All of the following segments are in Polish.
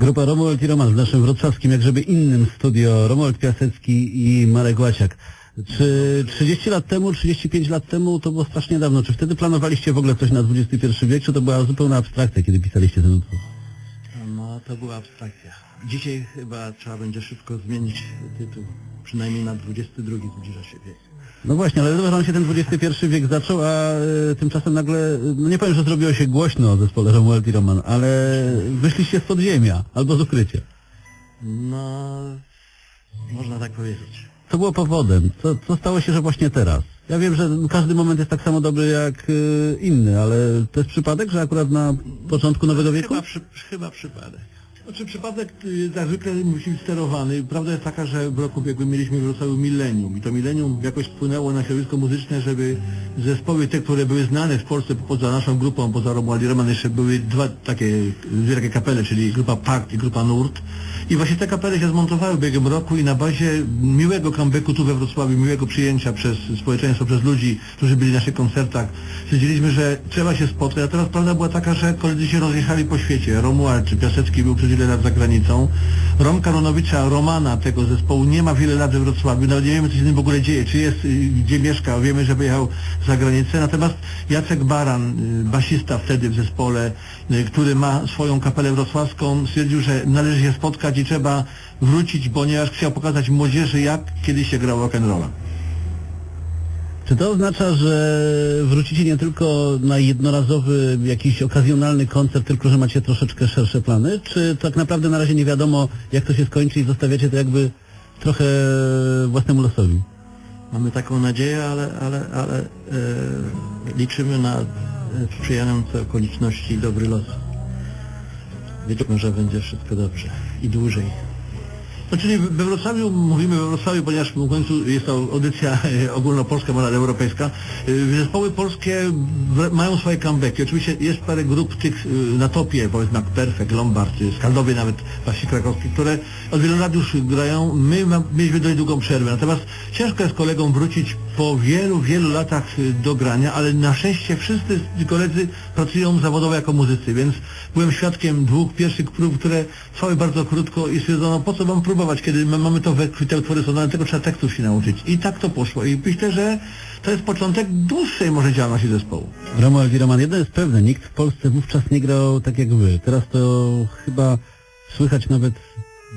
Grupa Romuald i Roman w naszym wrocławskim, jak żeby innym studio. Romuald Piasecki i Marek Łaciak. Czy 30 lat temu, 35 lat temu to było strasznie dawno? Czy wtedy planowaliście w ogóle coś na XXI wiek, czy to była zupełna abstrakcja, kiedy pisaliście ten utwór? No to była abstrakcja. Dzisiaj chyba trzeba będzie szybko zmienić tytuł. Przynajmniej na 22 zbliża się wiek. No właśnie, ale zobacz, nam się ten XXI wiek zaczął, a y, tymczasem nagle, no nie powiem, że zrobiło się głośno o zespole Romuald Roman, ale wyszliście z podziemia albo z ukrycia. No, można tak powiedzieć. Co było powodem? Co, co stało się, że właśnie teraz? Ja wiem, że każdy moment jest tak samo dobry jak y, inny, ale to jest przypadek, że akurat na początku nowego wieku? Chyba, przy, chyba przypadek. Znaczy przypadek y, jak zwykle musi być sterowany. Prawda jest taka, że w roku ubiegłym mieliśmy w Wrocławiu milenium i to milenium jakoś wpłynęło na środowisko muzyczne, żeby zespoły te, które były znane w Polsce poza naszą grupą, poza Romuald i Roman jeszcze były dwa takie, dwie takie kapele, czyli grupa Pakt i grupa Nurt. I właśnie te kapele się zmontowały w ubiegłym roku i na bazie miłego comebacku tu we Wrocławiu, miłego przyjęcia przez społeczeństwo, przez ludzi, którzy byli na naszych koncertach, stwierdziliśmy, że trzeba się spotkać. A teraz prawda była taka, że koledzy się rozjechali po świecie. Romuald czy Piasecki był przez wiele lat za granicą. Rom Karunowicza, Romana tego zespołu nie ma wiele lat we Wrocławiu. Nawet nie wiemy, co się z nim w ogóle dzieje. Czy jest, y, gdzie mieszka. Wiemy, że wyjechał za granicę. Natomiast Jacek Baran, y, basista wtedy w zespole, y, który ma swoją kapelę wrocławską, stwierdził, że należy się spotkać i trzeba wrócić, ponieważ chciał pokazać młodzieży, jak kiedyś się grało rock'n'rolla. Czy to oznacza, że wrócicie nie tylko na jednorazowy, jakiś okazjonalny koncert, tylko że macie troszeczkę szersze plany? Czy tak naprawdę na razie nie wiadomo, jak to się skończy i zostawiacie to jakby trochę własnemu losowi? Mamy taką nadzieję, ale, ale, ale e, liczymy na e, sprzyjające okoliczności i dobry los. Wierzymy, że będzie wszystko dobrze i dłużej. No, czyli we Wrocławiu, mówimy we Wrocławiu, ponieważ w końcu jest to audycja e, ogólnopolska, nawet europejska. E, Zespoły polskie mają swoje comebacki. Oczywiście jest parę grup tych e, na topie, powiedzmy jak Perfect, Lombard, Skaldowie nawet, Wasi Krakowski, które od wielu lat już grają. My mieliśmy dość długą przerwę. Natomiast ciężko jest kolegom wrócić po wielu, wielu latach do grania, ale na szczęście wszyscy koledzy pracują zawodowo jako muzycy, więc byłem świadkiem dwóch pierwszych prób, które trwały bardzo krótko i stwierdzono, po co mam próbować, kiedy my mamy to we krwi, te utwory są dane, tego trzeba tekstów się nauczyć. I tak to poszło. I myślę, że to jest początek dłuższej może działalności zespołu. I Roman, jedno jest pewne, nikt w Polsce wówczas nie grał tak jak wy. Teraz to chyba słychać nawet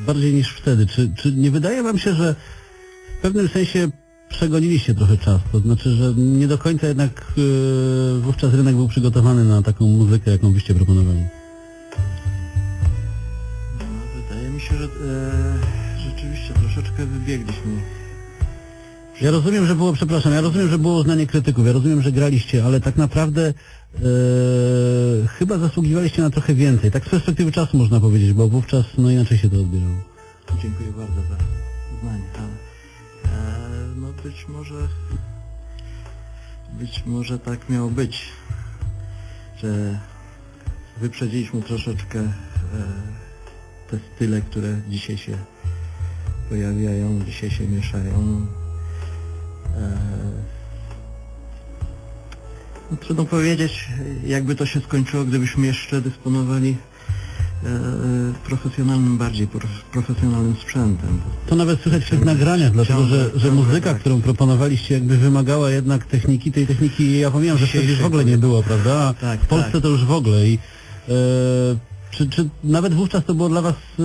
bardziej niż wtedy. Czy, czy nie wydaje wam się, że w pewnym sensie przegoniliście trochę czas? To znaczy, że nie do końca jednak yy, wówczas rynek był przygotowany na taką muzykę, jaką wyście proponowali. No, wydaje mi się, że e, troszeczkę wybiegliśmy. Ja rozumiem, że było, przepraszam, ja rozumiem, że było uznanie krytyków, ja rozumiem, że graliście, ale tak naprawdę e, chyba zasługiwaliście na trochę więcej. Tak z perspektywy czasu można powiedzieć, bo wówczas no inaczej się to odbierało. Dziękuję bardzo za uznanie, ale e, no być może być może tak miało być, że wyprzedziliśmy troszeczkę e, te style, które dzisiaj się pojawiają, dzisiaj się mieszają. E, no, trudno powiedzieć, jakby to się skończyło, gdybyśmy jeszcze dysponowali e, profesjonalnym, bardziej prof- profesjonalnym sprzętem. To nawet słychać w tych nagraniach, dlatego że, że muzyka, tak. którą proponowaliście jakby wymagała jednak techniki, tej techniki ja pamiętam, że wtedy w Dzisiejszej ogóle nie było, prawda? Tak, w Polsce tak. to już w ogóle i e, czy, czy nawet wówczas to było dla was e,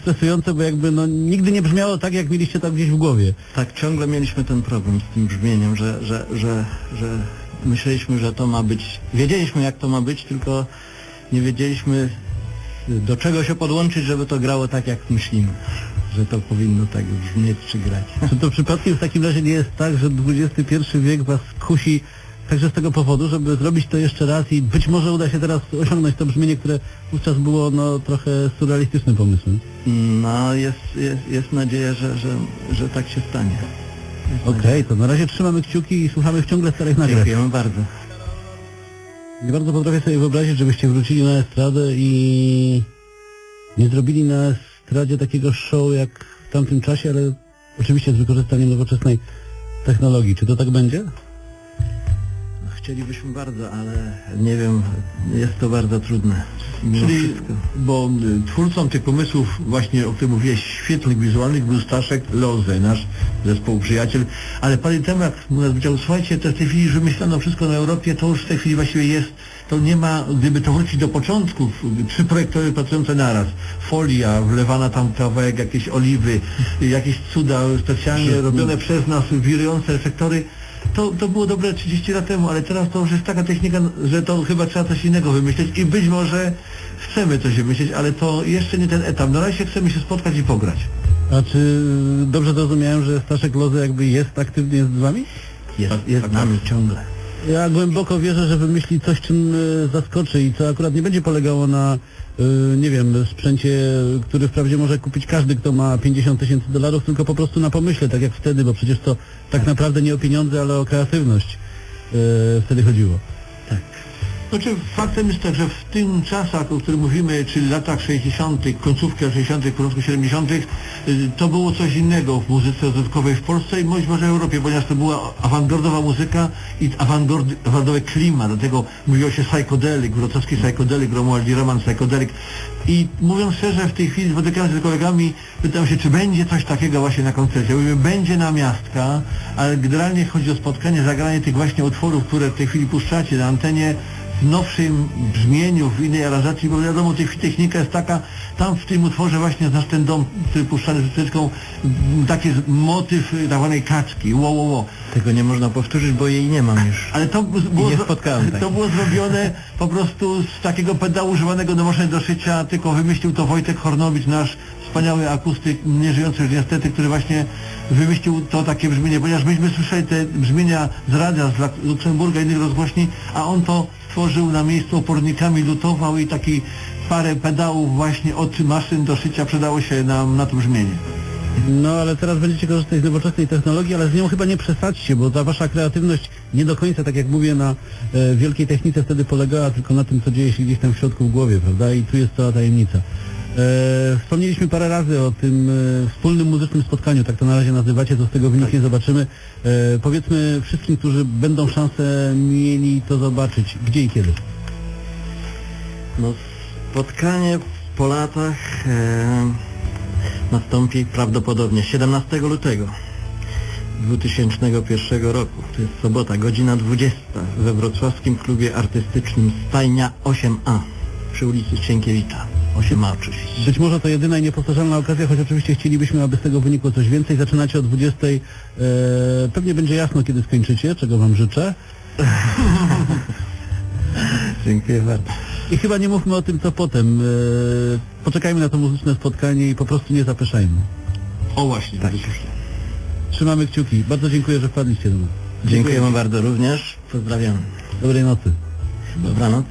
stresujące, bo jakby no nigdy nie brzmiało tak, jak mieliście tam gdzieś w głowie. Tak, ciągle mieliśmy ten problem z tym brzmieniem, że, że, że, że myśleliśmy, że to ma być, wiedzieliśmy jak to ma być, tylko nie wiedzieliśmy do czego się podłączyć, żeby to grało tak jak myślimy, że to powinno tak brzmieć czy grać. Czy to przypadkiem w takim razie nie jest tak, że XXI wiek was kusi także z tego powodu, żeby zrobić to jeszcze raz i być może uda się teraz osiągnąć to brzmienie, które wówczas było no trochę surrealistycznym pomysłem? No jest, jest, jest nadzieja, że, że, że tak się stanie. Okej, to na razie trzymamy kciuki i słuchamy ciągle starych nagrań. Dziękujemy bardzo. Nie bardzo potrafię sobie wyobrazić, żebyście wrócili na estradę i nie zrobili na estradzie takiego show jak w tamtym czasie, ale oczywiście z wykorzystaniem nowoczesnej technologii. Czy to tak będzie? Chcielibyśmy bardzo, ale nie wiem, jest to bardzo trudne. Mimo Czyli, wszystko. bo y, twórcą tych pomysłów właśnie, o których mówiłeś, świetnych, wizualnych był Staszek Loze, nasz zespół przyjaciel, ale parę temat u nas powiedział, słuchajcie, to w tej chwili, że myślano wszystko na Europie, to już w tej chwili właściwie jest, to nie ma, gdyby to wrócić do początków, trzy projektory pracujące naraz, folia, wlewana tam kawałek, jakieś oliwy, jakieś cuda specjalnie robione przez nas, wirujące efektory, to, to było dobre 30 lat temu, ale teraz to już jest taka technika, że to chyba trzeba coś innego wymyśleć i być może chcemy coś wymyśleć, ale to jeszcze nie ten etap. Na razie chcemy się spotkać i pograć. A czy dobrze zrozumiałem, że Staszek Lozy jakby jest aktywny jest z wami? Jest, Tak, jest tak, z nami tak. ciągle. Ja głęboko wierzę, że wymyśli coś, czym e, zaskoczy i co akurat nie będzie polegało na, e, nie wiem, sprzęcie, który wprawdzie może kupić każdy, kto ma 50 tysięcy dolarów, tylko po prostu na pomyśle, tak jak wtedy, bo przecież to tak naprawdę nie o pieniądze, ale o kreatywność e, wtedy chodziło. Znaczy faktem jest tak, że w tym czasach, o których mówimy, czyli latach 60., końcówkę 60., początku 70., y, to było coś innego w muzyce rozrywkowej w Polsce i być może w Europie, ponieważ to była awangardowa muzyka i awangard- awangardowy klimat, dlatego mówiło się psychodelic, wrocławski psychodelic, Romualdi Roman psychodelic i mówiąc szczerze, w tej chwili spotykałem się z kolegami, pytam się, czy będzie coś takiego właśnie na koncercie. Mówimy, będzie na miastka, ale generalnie chodzi o spotkanie, zagranie tych właśnie utworów, które w tej chwili puszczacie na antenie, nowszym brzmieniu, w innej aranżacji, bo wiadomo, technika jest taka, tam w tym utworze właśnie znasz ten dom, który puszczany z wytyczką, m, taki jest motyw y, tak kaczki, wo, wo, wo. Tego nie można powtórzyć, bo jej nie mam już. Ale to było, nie spotkałem to było zrobione po prostu z takiego pedału używanego do maszyny do szycia, tylko wymyślił to Wojtek Hornowicz, nasz wspaniały akustyk, nieżyjący już niestety, który właśnie wymyślił to takie brzmienie, ponieważ myśmy słyszeli te brzmienia z radia, z Luksemburga i innych rozgłośni, a on to stworzył na miejscu opornikami, lutował i taki parę pedałów właśnie od maszyn do szycia przydało się nam na to brzmienie. No ale teraz będziecie korzystać z nowoczesnej technologii, ale z nią chyba nie przesadźcie, bo ta wasza kreatywność nie do końca, tak jak mówię, na e, wielkiej technice wtedy polegała tylko na tym, co dzieje się gdzieś tam w środku w głowie, prawda? I tu jest cała tajemnica. E, wspomnieliśmy parę razy o tym e, wspólnym muzycznym spotkaniu, tak to na razie nazywacie, co z tego wyniknie zobaczymy. E, powiedzmy wszystkim, którzy będą szansę mieli to zobaczyć, gdzie i kiedy. No, spotkanie po latach e, nastąpi prawdopodobnie 17 lutego 2001 roku. To jest sobota, godzina 20 we wrocławskim klubie artystycznym Stajnia 8A przy ulicy Sienkiewicza. 8A oczywiście. Być może to jedyna i niepowtarzalna okazja, choć oczywiście chcielibyśmy, aby z tego wynikło coś więcej. Zaczynacie o 20. E, pewnie będzie jasno, kiedy skończycie, czego Wam życzę. Dziękuję bardzo. I chyba nie mówmy o tym, co potem. E, poczekajmy na to muzyczne spotkanie i po prostu nie zapeszajmy. O właśnie, Tak. Trzymamy kciuki. Bardzo dziękuję, że wpadliście do nas. Dziękujemy bardzo również. Pozdrawiam. Dobrej nocy. Dobranoc.